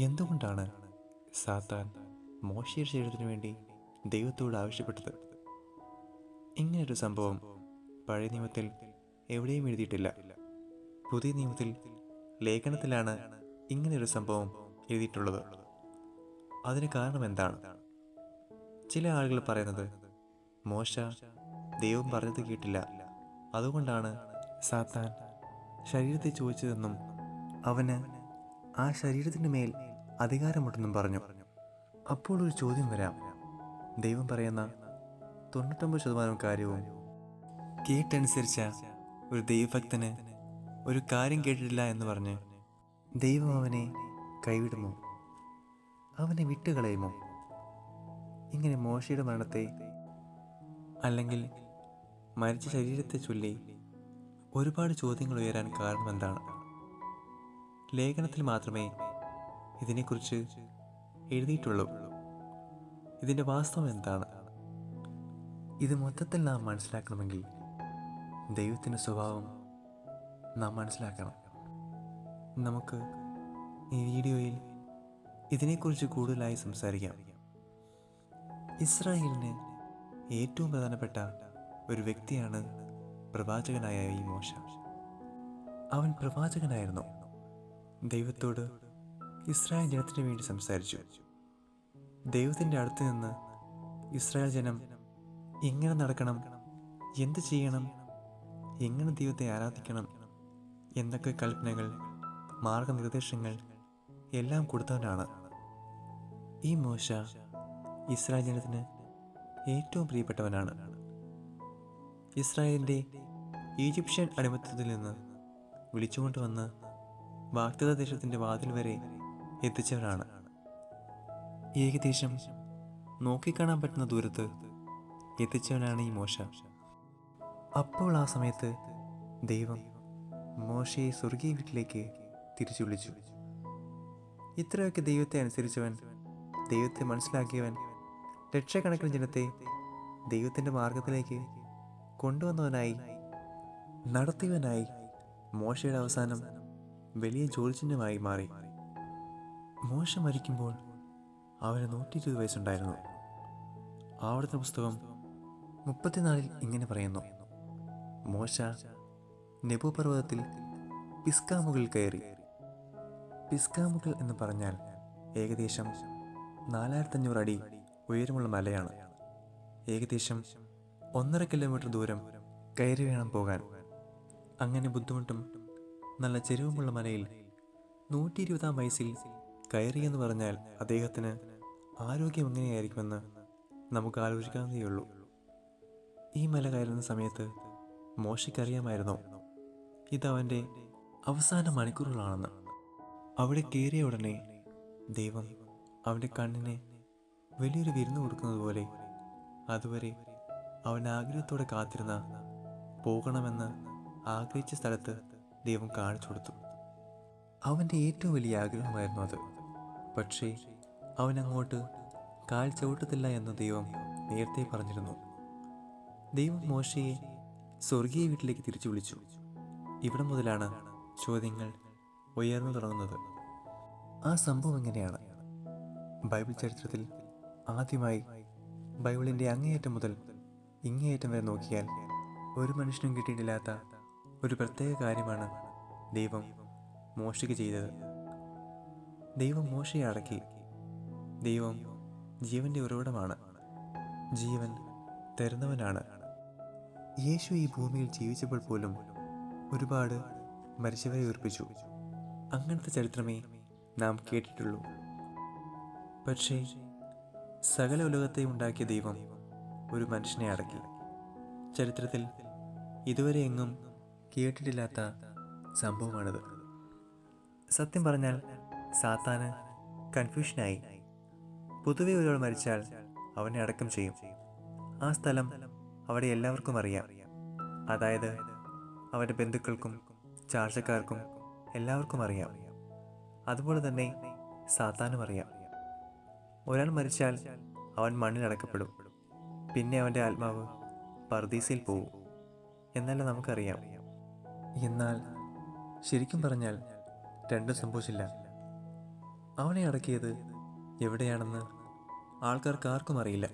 എന്തുകൊണ്ടാണ് സാത്താൻ മോശയുടെ ശരീരത്തിന് വേണ്ടി ദൈവത്തോട് ആവശ്യപ്പെട്ടത്? ഇങ്ങനൊരു സംഭവം പഴയ നിയമത്തിൽ എവിടെയും എഴുതിയിട്ടില്ല. പുതിയ നിയമത്തിൽ ലേഖനത്തിലാണ് ഇങ്ങനൊരു സംഭവം എഴുതിയിട്ടുള്ളത്. അതിന് കാരണം എന്താണ്? ചില ആളുകൾ പറയുന്നത് മോശ ദൈവം പറഞ്ഞത് കേട്ടില്ല. അതുകൊണ്ടാണ് സാത്താൻ ശരീരത്തെ ചോദിച്ചതെന്നും അവന് ആ ശരീരത്തിന് മേൽ അധികാരമുണ്ടെന്നും പറഞ്ഞു. അപ്പോൾ ഒരു ചോദ്യം വരാം. ദൈവം പറയുന്ന തൊണ്ണൂറ്റൊമ്പത് ശതമാനം കാര്യവും കേട്ടനുസരിച്ച ഒരു ദൈവഭക്തന് ഒരു കാര്യം കേട്ടിട്ടില്ല എന്ന് പറഞ്ഞ് ദൈവം അവനെ കൈവിടുമോ? അവനെ വിട്ടുകളയുമോ? ഇങ്ങനെ മോശയുടെ മരണത്തെ അല്ലെങ്കിൽ മരിച്ച ശരീരത്തെ ചൊല്ലി ഒരുപാട് ചോദ്യങ്ങൾ ഉയരാൻ കാരണം എന്താണ്? ലേഖനത്തിൽ മാത്രമേ ഇതിനെക്കുറിച്ച് എഴുതിയിട്ടുള്ളൂ. ഇതിന്റെ വാസ്തവം എന്താണ്? ഇത് മൊത്തത്തിൽ നാം മനസ്സിലാക്കണമെങ്കിൽ ദൈവത്തിന്റെ സ്വഭാവം നാം മനസ്സിലാക്കണം. നമുക്ക് ഈ വീഡിയോയിൽ ഇതിനെക്കുറിച്ച് കൂടുതലായി സംസാരിക്കാം. ഇസ്രായേലിന് ഏറ്റവും പ്രധാനപ്പെട്ട ഒരു വ്യക്തിയാണ് പ്രവാചകനായ ഈ മോശ. അവൻ പ്രവാചകനായിരുന്നു. ദൈവത്തോട് ഇസ്രായേൽ ജനത്തിന് വേണ്ടി സംസാരിച്ചു. ദൈവത്തിന്റെ അടുത്ത് നിന്ന് ഇസ്രായേൽ ജനം എങ്ങനെ നടക്കണം എന്ത് ചെയ്യണം എങ്ങനെ ദൈവത്തെ ആരാധിക്കണം എന്തൊക്കെ കൽപ്പനകൾ മാർഗനിർദ്ദേശങ്ങൾ എല്ലാം കൊടുത്തവനാണ്. ഈ മോശ ഇസ്രായേൽ ജനത്തിന് ഏറ്റവും പ്രിയപ്പെട്ടവനാണ്. ഇസ്രായേലിന്റെ ഈജിപ്ഷ്യൻ അടിമത്തത്തിൽ നിന്ന് വിളിച്ചുകൊണ്ടുവന്ന് വാഗ്ദത്ത ദേശത്തിന്റെ വാതിൽ വരെ എത്തിച്ചവരാണ്. ഏകദേശം നോക്കിക്കാണാൻ പറ്റുന്ന ദൂരത്ത് എത്തിച്ചവനാണ് ഈ മോശ. അപ്പോൾ ആ സമയത്ത് ദൈവം മോശയെ സ്വർഗീയ വീട്ടിലേക്ക് തിരിച്ചു വിളിച്ചു ഇത്രയൊക്കെ ദൈവത്തെ അനുസരിച്ചവൻ ദൈവത്തെ മനസ്സിലാക്കിയവൻ ലക്ഷക്കണക്കിന് ജനത്തെ ദൈവത്തിന്റെ മാർഗത്തിലേക്ക് കൊണ്ടുവന്നവനായി നടത്തിയവനായി മോശയുടെ അവസാനം വലിയ ജോലിചിഹ്നമായി മാറി. മോശം മരിക്കുമ്പോൾ അവന് നൂറ്റി ഇരുപത് വയസ്സുണ്ടായിരുന്നു. ആവർത്തന പുസ്തകം മുപ്പത്തിനാലിൽ ഇങ്ങനെ പറയുന്നു. മോശ നെബു പർവതത്തിൽ പിസ്കാമുകളിൽ കയറി. പിസ്കാമുകൾ എന്ന് പറഞ്ഞാൽ ഏകദേശം നാലായിരത്തഞ്ഞൂറ് അടി ഉയരമുള്ള മലയാണ്. ഏകദേശം ഒന്നര കിലോമീറ്റർ ദൂരം കയറി വേണം പോകാൻ. അങ്ങനെ ബുദ്ധിമുട്ടും നല്ല ചെരുവുമുള്ള മലയിൽ നൂറ്റി ഇരുപതാം വയസ്സിൽ കയറിയെന്ന് പറഞ്ഞാൽ അദ്ദേഹത്തിന് ആരോഗ്യം എങ്ങനെയായിരിക്കുമെന്ന് നമുക്ക് ആലോചിക്കാവുന്നതേയുള്ളൂ ഈ മല കയറുന്ന സമയത്ത് മോശയ്ക്കറിയാമായിരുന്നു ഇതവന്റെ അവസാന മണിക്കൂറുകളാണെന്ന്. അവിടെ കയറിയ ഉടനെ ദൈവം അവന്റെ കണ്ണിന് വലിയൊരു വിരുന്ന് കൊടുക്കുന്നത് പോലെ അതുവരെ അവൻ ആഗ്രഹത്തോടെ കാത്തിരുന്ന പോകണമെന്ന് ആഗ്രഹിച്ച സ്ഥലത്ത് ദൈവം കാണിച്ചു കൊടുത്തു. അവന്റെ ഏറ്റവും വലിയ ആഗ്രഹമായിരുന്നു അത്. പക്ഷേ അവൻ അങ്ങോട്ട് കാൽ ചവിട്ടത്തില്ല എന്ന് ദൈവം നേരത്തെ പറഞ്ഞിരുന്നു. ദൈവം മോശയെ സ്വർഗീയ വീട്ടിലേക്ക് തിരിച്ചു വിളിച്ചു. ഇവിടെ മുതലാണ് ചോദ്യങ്ങൾ ഉയർന്നു തുടങ്ങുന്നത്. ആ സംഭവം എങ്ങനെയാണ്? ബൈബിൾ ചരിത്രത്തിൽ ആദ്യമായി ബൈബിളിന്റെ അങ്ങേയറ്റം മുതൽ ഇങ്ങേയറ്റം വരെ നോക്കിയാൽ ഒരു മനുഷ്യനും കിട്ടിയിട്ടില്ലാത്ത ഒരു പ്രത്യേക കാര്യമാണ് ദൈവം മോശയ്ക്ക് ചെയ്തത്. ദൈവം മോശയെ അടക്കി. ദൈവം ജീവന്റെ ഉറവിടമാണ്. ജീവൻ തരുന്നവനാണ്. യേശു ഈ ഭൂമിയിൽ ജീവിച്ചപ്പോൾ പോലും ഒരുപാട് മരിച്ചവരെ ഉയർപ്പിച്ചു. അങ്ങനത്തെ ചരിത്രമേ നാം കേട്ടിട്ടുള്ളൂ. പക്ഷേ സകല ഉലകത്തെ ഉണ്ടാക്കിയ ദൈവം ഒരു മനുഷ്യനെ അടക്കി. ചരിത്രത്തിൽ ഇതുവരെ എങ്ങും കേട്ടിട്ടില്ലാത്ത സംഭവമാണിത്. സത്യം പറഞ്ഞാൽ സാത്താന് കൺഫ്യൂഷനായി. പൊതുവെ ഒരാൾ മരിച്ചാൽ അവനെ അടക്കം ചെയ്യും. ആ സ്ഥലം അവിടെ എല്ലാവർക്കും അറിയാം. അതായത് അവരുടെ ബന്ധുക്കൾക്കും ചാർച്ചക്കാർക്കും എല്ലാവർക്കും അറിയാം. അതുപോലെ തന്നെ സാത്താനും അറിയാം. ഒരാൾ മരിച്ചാൽ അവൻ മണ്ണിൽ അടക്കപ്പെടും. പിന്നെ അവന്റെ ആത്മാവ് പർദീസയിൽ പോകും എന്നല്ല നമുക്കറിയാം. എന്നാൽ ശരിക്കും പറഞ്ഞാൽ രണ്ടും സംഭവിച്ചില്ല. അവനെ അടക്കിയത് എവിടെയാണെന്ന് ആൾക്കാർക്ക് ആർക്കും അറിയില്ല.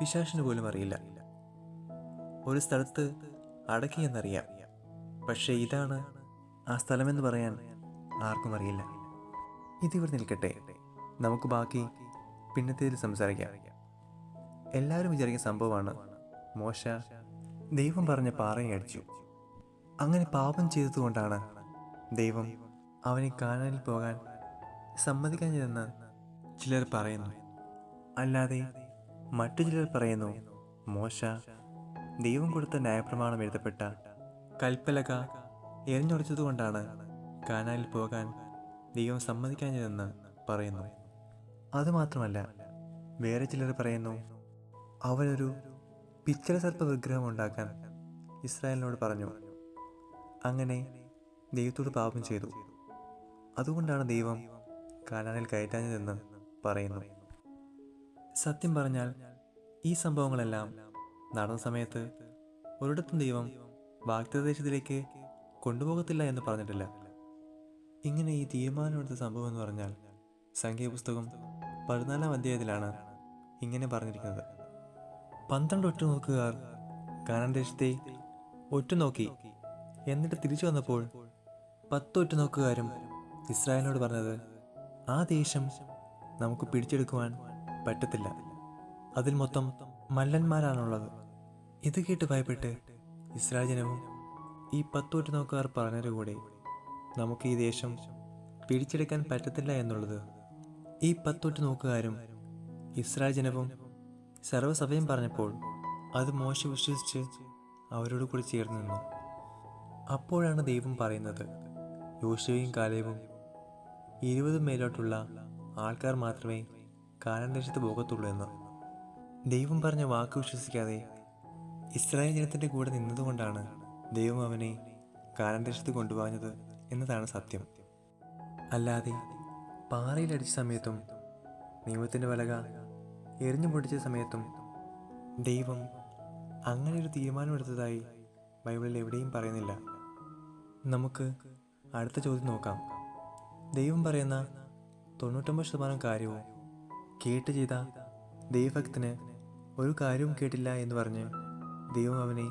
പിശാഷിന് പോലും അറിയില്ല. ഒരു സ്ഥലത്ത് അടക്കിയെന്നറിയാം പക്ഷേ ഇതാണ് ആ സ്ഥലമെന്ന് പറയാൻ ആർക്കും അറിയില്ല. ഇതിവിടെ നിൽക്കട്ടെ. നമുക്ക് ബാക്കി പിന്നത്തേതിൽ സംസാരിക്കാം. എല്ലാവരും വിചാരിക്കുന്ന സംഭവമാണ് മോശ ദൈവം പറഞ്ഞ പാറയെ അടിച്ചു. അങ്ങനെ പാപം ചെയ്തതുകൊണ്ടാണ് ദൈവം അവനെ കാനാനിൽ പോകാൻ സമ്മതിക്കാഞ്ഞതെന്ന് ചിലർ പറയുന്നു. അല്ലാതെ മറ്റു ചിലർ പറയുന്നു മോശ ദൈവം കൊടുത്ത ന്യായപ്രമാണം എഴുതപ്പെട്ട കൽപ്പലക എറിഞ്ഞൊടിച്ചതുകൊണ്ടാണ് കാനാലിൽ പോകാൻ ദൈവം സമ്മതിക്കാഞ്ഞതെന്ന് പറയുന്നു. അതുമാത്രമല്ല വേറെ ചിലർ പറയുന്നു അവനൊരു പിച്ചള സർപ്പ വിഗ്രഹം ഉണ്ടാക്കാൻ ഇസ്രായേലിനോട് പറഞ്ഞു. അങ്ങനെ ദൈവത്തോട് പാപം ചെയ്തു. അതുകൊണ്ടാണ് ദൈവം കാനാനിൽ കയറ്റാഞ്ഞതെന്ന് പറയുന്നു. സത്യം പറഞ്ഞാൽ ഈ സംഭവങ്ങളെല്ലാം നടന്ന സമയത്ത് ഒരിടത്തും ദൈവം വാഗ്ദദേശത്തിലേക്ക് കൊണ്ടുപോകത്തില്ല എന്ന് പറഞ്ഞിട്ടില്ല. ഇങ്ങനെ ഈ തീരുമാനമെടുത്ത സംഭവം എന്ന് പറഞ്ഞാൽ സംഖ്യാപുസ്തകം പതിനാലാം അധ്യായത്തിലാണ് ഇങ്ങനെ പറഞ്ഞിരിക്കുന്നത്. പന്ത്രണ്ട് ഒറ്റ നോക്കുകാർ കാനാൻ ദേശത്തെ ഒറ്റുനോക്കി എന്നിട്ട് തിരിച്ചു വന്നപ്പോൾ പത്തൊറ്റ നോക്കുകാരും ഇസ്രായേലിനോട് പറഞ്ഞത് ആ ദേശം നമുക്ക് പിടിച്ചെടുക്കുവാൻ പറ്റത്തില്ല. അതിൽ മൊത്തം മല്ലന്മാരാണുള്ളത്. ഇത് കേട്ട് ഭയപ്പെട്ട് ഇസ്രായേൽ ജനവും ഈ പത്തൊറ്റ നോക്കുകാർ പറഞ്ഞതിന്റെ കൂടെ നമുക്ക് ഈ ദേശം പിടിച്ചെടുക്കാൻ പറ്റത്തില്ല എന്നുള്ളത് ഈ പത്തൊറ്റ നോക്കുകാരും ഇസ്രായേൽ ജനവും സർവസഭയും പറഞ്ഞപ്പോൾ അത് മോശ വിശ്വസിച്ച് അവരോട് കൂടി ചേർന്ന് നിന്നു. അപ്പോഴാണ് ദൈവം പറയുന്നത് യോശുവയും കാലേവും ഇരുപതും മേലോട്ടുള്ള ആൾക്കാർ മാത്രമേ കാനാൻ പോകത്തുള്ളൂ എന്ന്. ദൈവം പറഞ്ഞ വാക്ക് വിശ്വസിക്കാതെ ഇസ്രായേൽ ജനത്തിന്റെ കൂടെ നിന്നതുകൊണ്ടാണ് ദൈവം അവനെ കാനാൻ കൊണ്ടുപോകുന്നത് എന്നതാണ് സത്യം. അല്ലാതെ പാറയിലടിച്ച സമയത്തും നിയമത്തിന്റെ വലക എറിഞ്ഞു പൊടിച്ച സമയത്തും ദൈവം അങ്ങനെ ഒരു തീരുമാനമെടുത്തതായി ബൈബിളിൽ എവിടെയും പറയുന്നില്ല. നമുക്ക് അടുത്ത ചോദ്യം നോക്കാം. ദൈവം പറയുന്ന തൊണ്ണൂറ്റൊമ്പത് ശതമാനം കാര്യവും കേട്ട് ചെയ്ത ദൈവഭക്തന് ഒരു കാര്യവും കേട്ടില്ല എന്ന് പറഞ്ഞ് ദൈവം അവനെ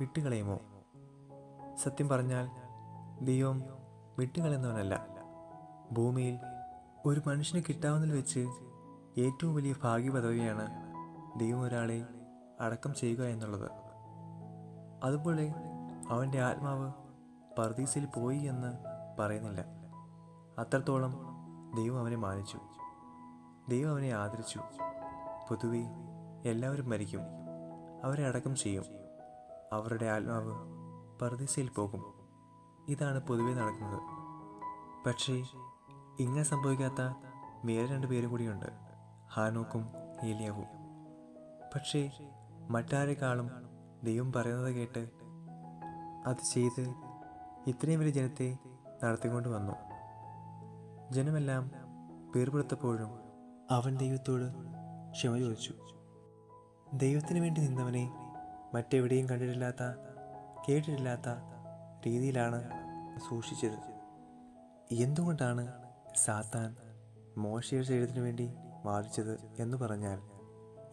വിട്ടുകളയുമോ? സത്യം പറഞ്ഞാൽ ദൈവം വിട്ടുകളയുന്നവനല്ല. ഭൂമിയിൽ ഒരു മനുഷ്യന് കിട്ടാവുന്നതിൽ വെച്ച് ഏറ്റവും വലിയ ഭാഗ്യ പദവിയാണ് ദൈവം ഒരാളെ അടക്കം ചെയ്യുക എന്നുള്ളത്. അതുപോലെ അവന്റെ ആത്മാവ് പർദീസിൽ പോയി എന്ന് പറയുന്നില്ല. അത്രത്തോളം ദൈവം അവനെ മാനിച്ചു. ദൈവം അവനെ ആദരിച്ചു. പൊതുവെ എല്ലാവരും മരിക്കും. അവരെ അടക്കം ചെയ്യും. അവരുടെ ആത്മാവ് പർദീസയിൽ പോകും. ഇതാണ് പൊതുവെ നടക്കുന്നത്. പക്ഷേ ഇങ്ങനെ സംഭവിക്കാത്ത വേറെ രണ്ട് പേരും കൂടിയുണ്ട്. ഹാനോക്കും ഏലിയാവും. പക്ഷേ മറ്റാരെക്കാളും ദൈവം പറയുന്നത് കേട്ട് അത് ചെയ്ത് ഇത്രയും വലിയ ജനത്തെ നടത്തിക്കൊണ്ട് വന്നു. ജനമെല്ലാം പേർപെടുത്തപ്പോഴും അവൻ ദൈവത്തോട് ക്ഷമ ചോദിച്ചു. ദൈവത്തിന് വേണ്ടി നിന്നവനെ മറ്റെവിടെയും കണ്ടിട്ടില്ലാത്ത കേട്ടിട്ടില്ലാത്ത രീതിയിലാണ് സൂക്ഷിച്ചത്. എന്തുകൊണ്ടാണ് സാത്താൻ മോശയുടെ ശരീരത്തിന് വേണ്ടി വാദിച്ചത് എന്ന് പറഞ്ഞാൽ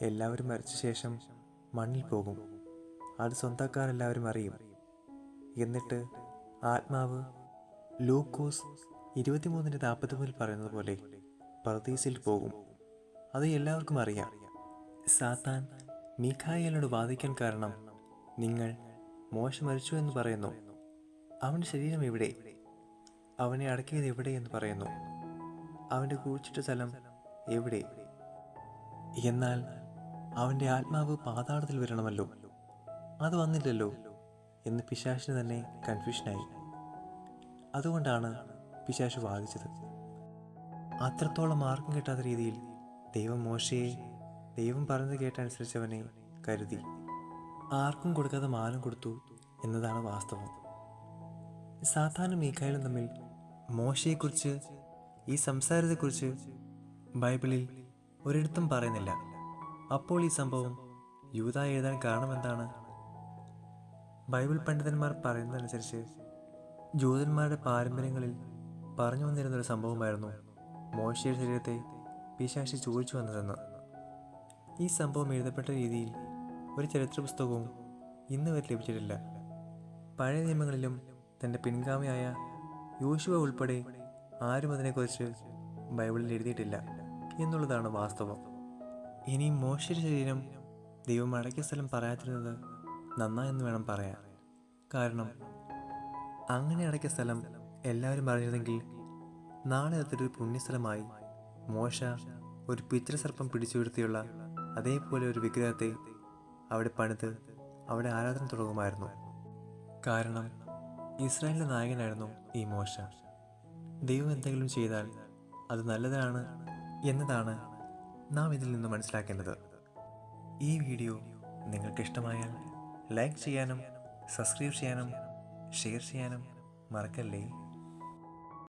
എല്ലാവരും മരിച്ച ശേഷം മണ്ണിൽ പോകും. അത് സ്വന്തക്കാരെല്ലാവരും അറിയും. എന്നിട്ട് ആത്മാവ്. ലൂക്കോസ് ഇരുപത്തിമൂന്നിന്റെ നാൽപ്പത്തിമൂന്നിൽ പറയുന്നത് പോലെ പറദീസിൽ പോകും. അത് എല്ലാവർക്കും അറിയാം. സാത്താൻ മിഖായലിനോട് വാദിക്കാൻ കാരണം നിങ്ങൾ മോശ മരിച്ചു എന്ന് പറയുന്നു. അവന്റെ ശരീരം എവിടെ? അവനെ അടക്കിയത് എവിടെ എന്ന് പറയുന്നു. അവന്റെ കുഴിച്ചിട്ട സ്ഥലം എവിടെ? എന്നാൽ അവന്റെ ആത്മാവ് പാതാളത്തിൽ വരണമല്ലോ. അത് വന്നില്ലല്ലോ. എന്ന് പിശാശിന് തന്നെ കൺഫ്യൂഷനായി അതുകൊണ്ടാണ് പിശാശ് വാദിച്ചത്. അത്രത്തോളം ആർക്കും കിട്ടാത്ത രീതിയിൽ ദൈവം മോശയെ ദൈവം പറഞ്ഞത് കേട്ടനുസരിച്ചവനെ കരുതി. ആർക്കും കൊടുക്കാതെ മാനം കൊടുത്തു എന്നതാണ് വാസ്തവം. സാധാരണ മീഖായാലും തമ്മിൽ മോശയെക്കുറിച്ച് ഈ സംസാരത്തെക്കുറിച്ച് ബൈബിളിൽ ഒരിടത്തും പറയുന്നില്ല. അപ്പോൾ ഈ സംഭവം യൂത എഴുതാൻ കാരണമെന്താണ്? ബൈബിൾ പണ്ഡിതന്മാർ പറയുന്നതനുസരിച്ച് ജൂതന്മാരുടെ പാരമ്പര്യങ്ങളിൽ പറഞ്ഞു വന്നിരുന്നൊരു സംഭവമായിരുന്നു മോശയുടെ ശരീരത്തെ പിശാശി ചോദിച്ചു വന്നതെന്ന്. ഈ സംഭവം എഴുതപ്പെട്ട രീതിയിൽ ഒരു ചരിത്ര പുസ്തകവും ഇന്ന് വരെ ലഭിച്ചിട്ടില്ല. പഴയ നിയമങ്ങളിലും തന്റെ പിൻഗാമിയായ യോശുവ ഉൾപ്പെടെ ആരും അതിനെക്കുറിച്ച് ബൈബിളിൽ എഴുതിയിട്ടില്ല എന്നുള്ളതാണ് വാസ്തവം. ഇനി മോശയുടെ ശരീരം ദൈവം അടയ്ക്ക സ്ഥലം പറയാതിരുന്നത് നന്നായെന്ന് വേണം പറയാൻ. കാരണം അങ്ങനെ അടയ്ക്ക സ്ഥലം എല്ലാവരും പറഞ്ഞിരുന്നെങ്കിൽ നാളെ അതൊരു പുണ്യസ്ഥലമായി മോശ ഒരു പിതൃസർപ്പം പിടിച്ചുയർത്തിയുള്ള അതേപോലെ ഒരു വിഗ്രഹത്തെ അവിടെ പണിത് അവിടെ ആരാധന തുടങ്ങുമായിരുന്നു. കാരണം ഇസ്രായേലിന്റെ നായകനായിരുന്നു ഈ മോശ. ദൈവം എന്തെങ്കിലും ചെയ്താൽ അത് നല്ലതാണ് എന്നതാണ് നാം ഇതിൽ നിന്ന് മനസ്സിലാക്കേണ്ടത്. ഈ വീഡിയോ നിങ്ങൾക്ക് ഇഷ്ടമായാൽ ലൈക്ക് ചെയ്യാനും സബ്സ്ക്രൈബ് ചെയ്യാനും ഷെയർ ചെയ്യാനും മറക്കല്ലേ?